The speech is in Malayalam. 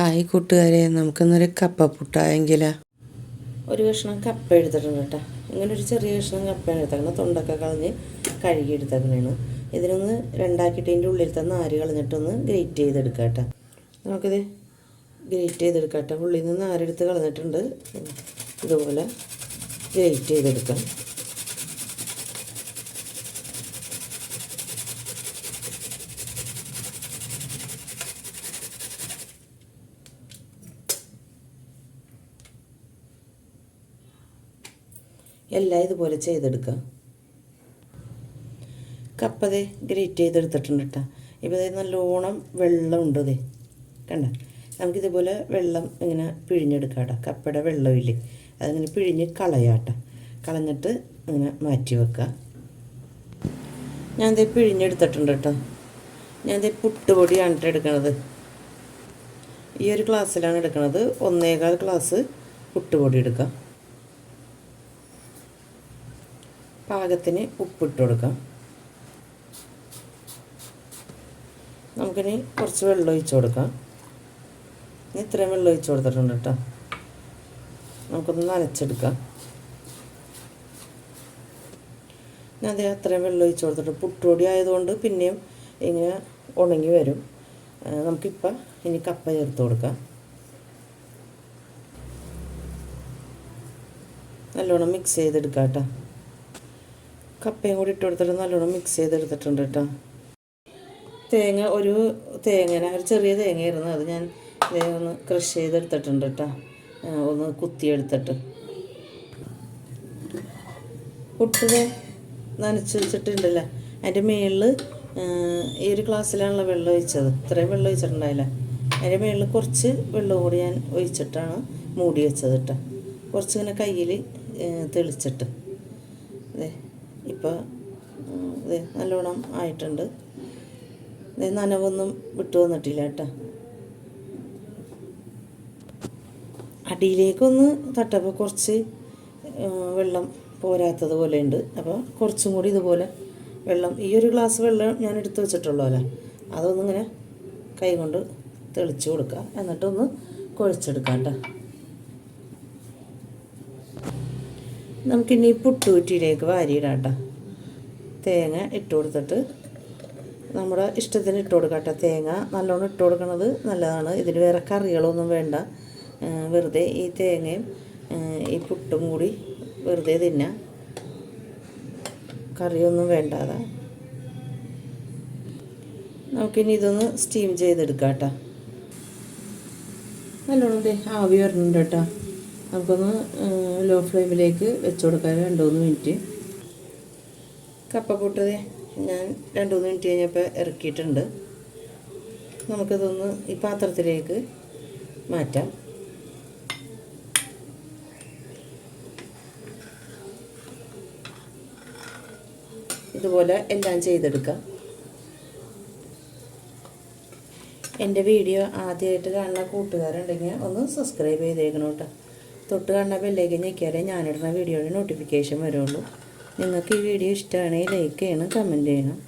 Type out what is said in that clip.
ഹായ് കൂട്ടുകാരെ നമുക്കിന്നൊരു കപ്പ പുട്ടായെങ്കിൽ ഒരു കഷ്ണം കപ്പ എടുത്തിട്ടുണ്ട് കേട്ടോ. ഇങ്ങനെ ഒരു ചെറിയ കഷ്ണം കപ്പ എടുത്തേക്കണം തൊണ്ടൊക്കെ കളഞ്ഞ് കഴുകി എടുത്തേക്കണേണ് ഇതിനൊന്ന് രണ്ടാക്കിയിട്ട് ഇതിന്റെ ഉള്ളിലത്തെ നാര് കളഞ്ഞിട്ടൊന്ന് ഗ്രേറ്റ് ചെയ്തെടുക്കാം കേട്ടോ. നമുക്കിത് ഗ്രേറ്റ് ചെയ്തെടുക്കാം കേട്ടോ. ഉള്ളിൽ നിന്ന് നാരെടുത്ത് കളഞ്ഞിട്ടുണ്ട്. ഇതുപോലെ ഗ്രേറ്റ് ചെയ്തെടുക്കാം. എല്ലാം ഇതുപോലെ ചെയ്തെടുക്കുക കപ്പതേ ഗ്രേറ്റ് ചെയ്തെടുത്തിട്ടുണ്ട് കേട്ടോ ഇപ്പോൾ ഇത് നല്ലോണം വെള്ളമുണ്ട് ഇതേ കണ്ട? നമുക്കിതുപോലെ വെള്ളം ഇങ്ങനെ പിഴിഞ്ഞെടുക്കാം കേട്ടോ കപ്പയുടെ വെള്ളമില്ലേ അതിങ്ങനെ പിഴിഞ്ഞ് കളയാട്ടോ കളഞ്ഞിട്ട് ഇങ്ങനെ മാറ്റി വെക്കുക ഞാൻ ഇതേ പിഴിഞ്ഞെടുത്തിട്ടുണ്ട് കേട്ടോ ഞാൻ ഇതേ പുട്ടുപൊടിയാണ് കേട്ടോ എടുക്കണത്. ഈ ഒരു ഗ്ലാസ്സിലാണ് എടുക്കുന്നത് ഒന്നേകാൽ ഗ്ലാസ് പുട്ടുപൊടി എടുക്കാം. പാകത്തിന് ഉപ്പിട്ട് കൊടുക്കാം നമുക്കിനി കുറച്ച് വെള്ളം ഒഴിച്ച് കൊടുക്കാം. ഇനി ഇത്രയും വെള്ളം ഒഴിച്ച് കൊടുത്തിട്ടുണ്ട് കേട്ടോ. നമുക്കൊന്ന് നനച്ചെടുക്കാം. ഞാൻ അതേ അത്രയും വെള്ളം ഒഴിച്ച് കൊടുത്തിട്ട് പുട്ടുപൊടി ആയതുകൊണ്ട് പിന്നെയും ഇങ്ങനെ ഉണങ്ങി വരും. നമുക്കിപ്പോൾ ഇനി കപ്പ ചേർത്ത് കൊടുക്കാം. നല്ലോണം മിക്സ് ചെയ്തെടുക്കാം കേട്ടോ. കപ്പയും കൂടി ഇട്ട് കൊടുത്തിട്ട് നല്ലോണം മിക്സ് ചെയ്തെടുത്തിട്ടുണ്ട് കേട്ടോ തേങ്ങ ഒരു തേങ്ങന ഒരു ചെറിയ തേങ്ങയായിരുന്നു. അത് ഞാൻ ഒന്ന് ക്രഷ് ചെയ്തെടുത്തിട്ടുണ്ട് കേട്ടോ ഒന്ന് കുത്തിയെടുത്തിട്ട്. പുട്ടിനെ നനച്ച് വെച്ചിട്ടുണ്ടല്ലോ? അതിന്റെ മേളിൽ ഈ ഒരു ഗ്ലാസ്സിലാണല്ലോ വെള്ളം ഒഴിച്ചത്. ഇത്രയും വെള്ളം ഒഴിച്ചിട്ടുണ്ടായില്ല. അതിന്റെ മേളിൽ കുറച്ച് വെള്ളം കൂടി ഞാൻ ഒഴിച്ചിട്ടാണ് മൂടി വെച്ചത് കേട്ടോ കുറച്ച് ഇങ്ങനെ കയ്യിൽ തെളിച്ചിട്ട്. ഇപ്പോൾ ഇത് നല്ലോണം ആയിട്ടുണ്ട്. ഇത് നനവൊന്നും വിട്ടു വന്നിട്ടില്ല കേട്ടോ. അടിയിലേക്കൊന്ന് തട്ടപ്പോൾ കുറച്ച് വെള്ളം പോരാത്തത് പോലെ ഉണ്ട് അപ്പോൾ കുറച്ചും കൂടി ഇതുപോലെ വെള്ളം ഈ ഒരു ഗ്ലാസ് വെള്ളം ഞാൻ എടുത്തു വെച്ചിട്ടുള്ളൂ അല്ലേ അതൊന്നിങ്ങനെ കൈ കൊണ്ട് തെളിച്ചു കൊടുക്കുക എന്നിട്ടൊന്ന് കുഴച്ചെടുക്കാം കേട്ടോ. നമുക്കിനി പുട്ടുകുറ്റിയിലേക്ക് വാരിയിടാം കേട്ടോ. തേങ്ങ ഇട്ട് കൊടുത്തിട്ട് നമ്മുടെ ഇഷ്ടത്തിന് ഇട്ട് കൊടുക്കാം കേട്ടോ തേങ്ങ നല്ലോണം ഇട്ട് കൊടുക്കുന്നത് നല്ലതാണ്. ഇതിന് വേറെ കറികളൊന്നും വേണ്ട. വെറുതെ ഈ തേങ്ങയും ഈ പുട്ടും കൂടി വെറുതെ തിന്നാം കറിയൊന്നും വേണ്ടാതെ. നമുക്കിനി ഇതൊന്ന് സ്റ്റീം ചെയ്തെടുക്കാം കേട്ടോ നല്ലോണം ആവി വരുന്നുണ്ട് കേട്ടോ. നമുക്കൊന്ന് ലോ ഫ്ലെയിമിലേക്ക് വെച്ച് കൊടുക്കാം. രണ്ട് മൂന്ന് മിനിറ്റ് കപ്പ പൊട്ടത് ഞാൻ രണ്ട് മൂന്ന് മിനിറ്റ് കഴിഞ്ഞപ്പോൾ ഇറക്കിയിട്ടുണ്ട്. നമുക്കിതൊന്ന് ഈ പാത്രത്തിലേക്ക് മാറ്റാം. ഇതുപോലെ എല്ലാം ചെയ്തെടുക്കാം. എന്റെ വീഡിയോ ആദ്യമായിട്ട് കാണുന്ന കൂട്ടുകാരുണ്ടെങ്കിൽ ഒന്ന് സബ്സ്ക്രൈബ് ചെയ്തേക്കണം കേട്ടോ. തൊട്ട് കാണുന്ന ബെല്ലേക്ക് ഞെക്കിയാലേ ഞാനിടുന്ന വീഡിയോയുടെ നോട്ടിഫിക്കേഷൻ വരുള്ളൂ. നിങ്ങൾക്ക് ഈ വീഡിയോ ഇഷ്ടമാണെങ്കിൽ ലൈക്ക് ചെയ്യണം കമന്റ് ചെയ്യണം.